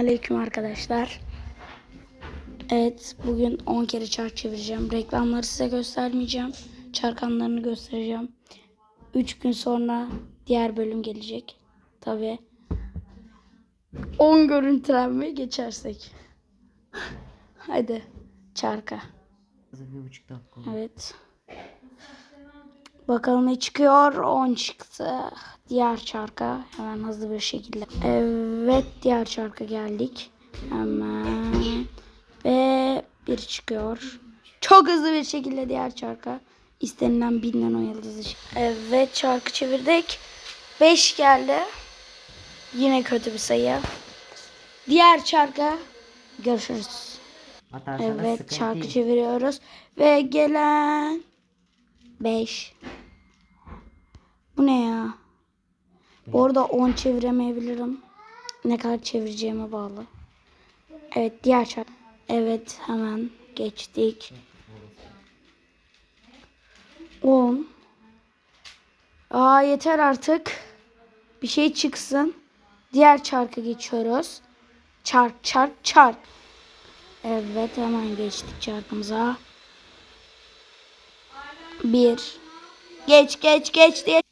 Aleyküm arkadaşlar. Evet bugün 10 kere çark çevireceğim. Reklamları size göstermeyeceğim. Çarkanlarını göstereceğim. 3 gün sonra diğer bölüm gelecek. Tabi 10 görüntülenme geçersek. Hadi çarka. Bir buçuk dakika. Evet. Bakalım ne çıkıyor. 10 çıktı. Diğer çarka hemen hızlı bir şekilde. Evet diğer çarka geldik. Hemen. Ve bir çıkıyor. Çok hızlı bir şekilde diğer çarka. İstenilen bilinen o yıldızı. çık- Evet çarkı çevirdik. 5 geldi. Yine kötü bir sayı. Diğer çarka görüşürüz. Atarsanız Evet çarkı çeviriyoruz. Ve gelen 5. Bu ne ya? Bu arada 10 çeviremeyebilirim. Ne kadar çevireceğime bağlı. Evet diğer çark. Evet hemen geçtik. 10. Aa yeter artık. Bir şey çıksın. Diğer çarka geçiyoruz. Çark çark çark. Evet hemen geçtik çarkımıza. Bir. Geç geç geç diye.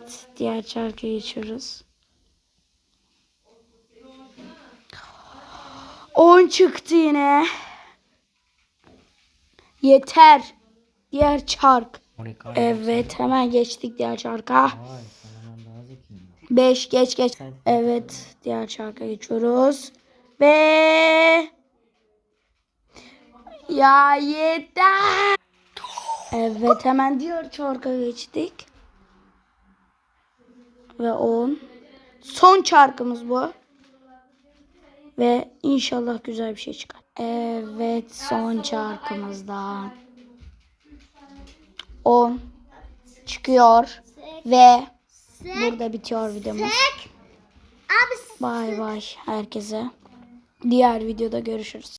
Evet diğer çarka geçiyoruz. 10 çıktı yine. Yeter. Diğer çark. 12 Evet hemen geçtik diğer çarka. Vay sen hemen daha zekiyim. 5 geç geç. Evet diğer çarka geçiyoruz. Ve ya yeter. Evet hemen diğer çarka geçtik. Ve 10. Son çarkımız bu. Ve inşallah güzel bir şey çıkar. Evet son çarkımızdan. 10 çıkıyor ve burada bitiyor videomuz. Bay bay herkese. Diğer videoda görüşürüz.